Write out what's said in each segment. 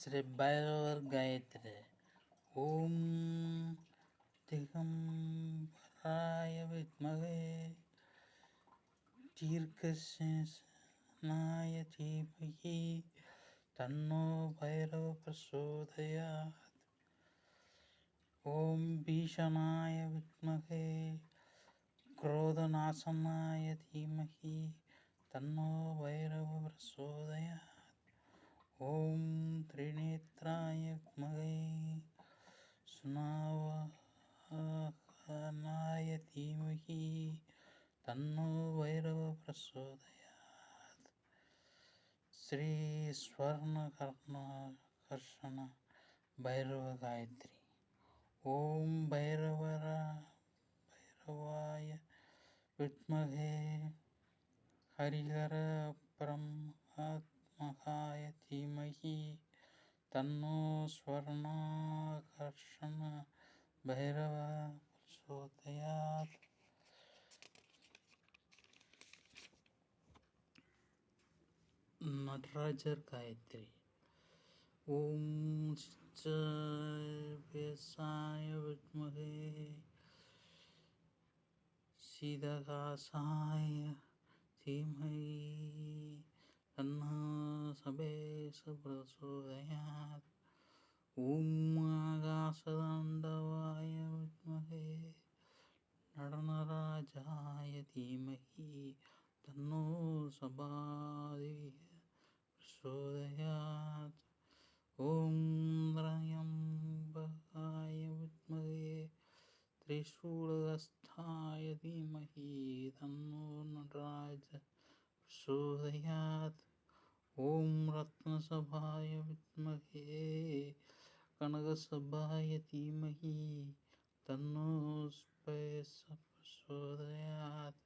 श्री भैरवर गायत्री। ओम दिगंबराय विद्महे। दीर्घसेनाय धीमहि। तन्नो भैरव प्रसोदया ओम भीषणाय विमे क्रोधनाशनाय धीमहि। तन्नो भैरव प्रचोदयात्। ஓம் திரிநேத்ராய மகை சுனாவனாய தீமகி தன்னோ வைரவ பிரசோதயாத். ஸ்ரீ ஸ்வர்ண கர்ணகர்ஷண பைரவ காயத்ரி. ஓம் பைரவரா பைரவாய வித்மகே. ஹரிஹர பிரம்மாத் मखाय धीमहि तन्नो स्वर्णाकर्षणभैरवः प्रचोदयात्। नटराजर गायत्री। ओम चाय व्यसाय सीधा सीधकासाय धीमह तन्नो सभेशप्रसूदयात् ॐ आकाशदाण्डवाय विद्महे। नटनराजाय धीमहि। तन्नो ॐ विद्महे। धीमहि। तन्नो नटराज ॐ रत्नसभाय विद्महे, कनकसभाय धीमहि तन्नो प्रचोदयात्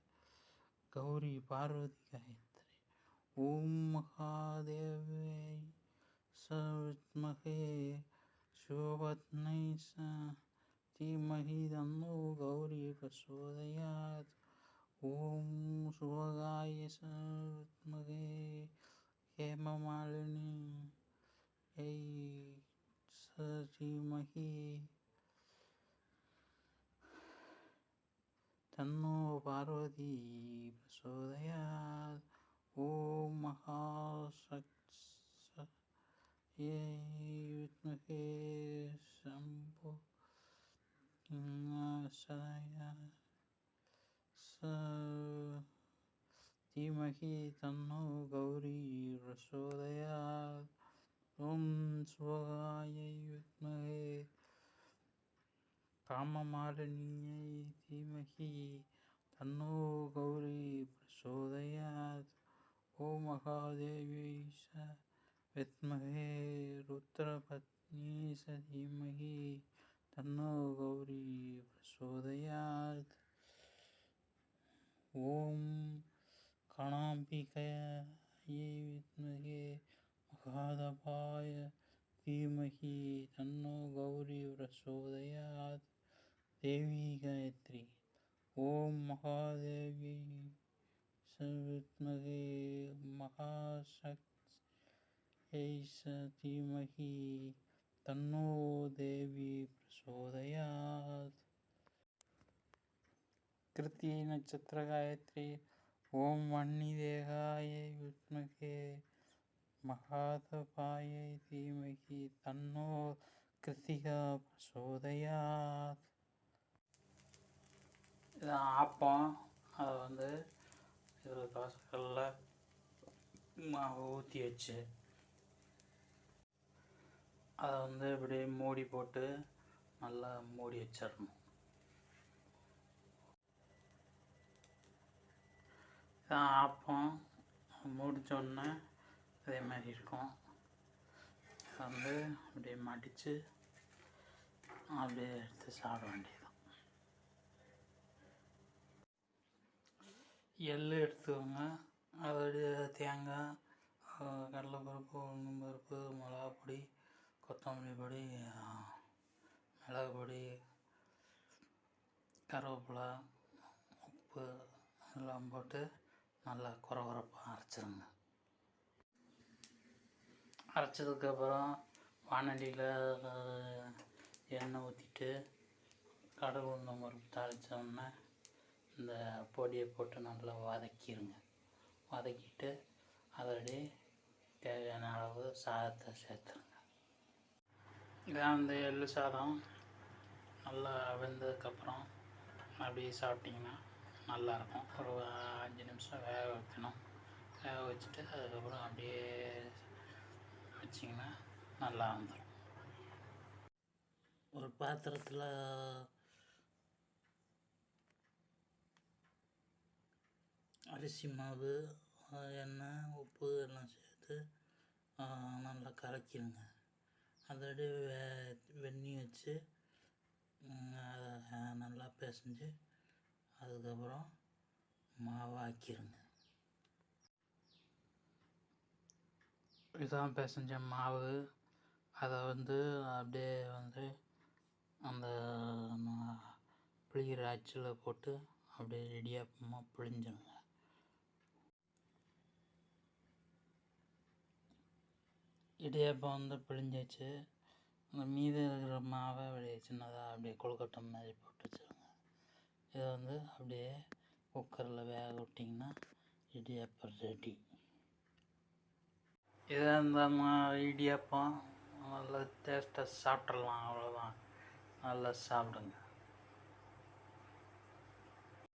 गौरी पार्वती गायत्री ॐ महादेव्यै स विद्महे स गौरी प्रचोदयात् ॐ शुभगाय स हेममालिनी यै स धीमहि तन्नो पार्वती प्रचोदयात् ॐ महाशक्त्यै धीमहि तन्नो गौरी प्रचोदयात् ॐ स्वगायै विद्महे काममालिन्यै धीमहि तन्नो गौरी प्रचोदयात् ॐ महादेव्यै स विद्महे रुद्रपत्नी स धीमहि धीमहि तन्नो गौरी प्रचोदया देवी गायत्री, ओम महादेवी। सर्वत्मगे महाशक्त्यै धीमहि तन्नो देवी प्रचोदयात् तृतीय नक्षत्र गायत्री ओम वणिदेहाय विमहे மகாதபாயை தீமகி தன்னோ கிருத்திகா பிரசோதயாத் இது ஆப்பம். அதை வந்து இதில் தோசைகளில் ஊற்றி வச்சு அதை வந்து இப்படியே மூடி போட்டு நல்லா மூடி வச்சிடணும். இதான் ஆப்பம். முடிச்சோடனே அதே மாதிரி இருக்கும். வந்து அப்படியே மடித்து அப்படியே எடுத்து சாப்பிட வேண்டியதுதான். எள் எடுத்துக்கோங்க. அதோடைய தேங்காய் கடலைப்பருப்பு உளுந்தம் பருப்பு மிளகா பொடி கொத்தமல்லி பொடி மிளகு பொடி கருவேப்பிலை உப்பு எல்லாம் போட்டு நல்லா குறை குறைப்பாக அரைச்சிருங்க. அரைச்சதுக்கப்புறம் வானலியில் எண்ணெய் ஊற்றிட்டு கடல் உளுந்தம் பருப்பு தாளித்தோம்னா இந்த பொடியை போட்டு நல்லா வதக்கிடுங்க வதக்கிட்டு அதோடய தேவையான அளவு சாதத்தை சேர்த்துருங்க. இதான் அந்த எள்ளு சாதம். நல்லா வெந்ததுக்கப்புறம் அப்படியே சாப்பிட்டிங்கன்னா நல்லாயிருக்கும். ஒரு அஞ்சு நிமிஷம் வேக வைக்கணும். வேக வச்சுட்டு அதுக்கப்புறம் அப்படியே வச்சிங்கன்னா நல்லா வந்துடும் ஒரு பாத்திரத்தில் அரிசி மாவு எண்ணெய் உப்பு எல்லாம் சேர்த்து நல்லா கலக்கிடுங்க. அதோட வெ வெந்நீர் வச்சு அதை நல்லா பிசைஞ்சு அதுக்கப்புறம் மாவாக்கிடுங்க. இதான் பிசைஞ்ச மாவு. அதை வந்து அப்படியே வந்து அந்த புளிகிற அச்சில் போட்டு அப்படியே இடியாப்பமாக பிழிஞ்சிருங்க இடியாப்பம் வந்து பிழிஞ்சிச்சு அந்த மீதி இருக்கிற மாவை அப்படியே சின்னதாக அப்படியே கொழுக்கட்டை மாதிரி போட்டு வச்சுருங்க. இதை வந்து அப்படியே குக்கரில் வேக விட்டிங்கன்னா இடியாப்பம் ரெடி எதாக இருந்தால் மா இடியாப்பம் நல்லா டேஸ்ட்டாக சாப்பிட்றலாம் அவ்வளோதான் நல்லா சாப்பிடுங்க.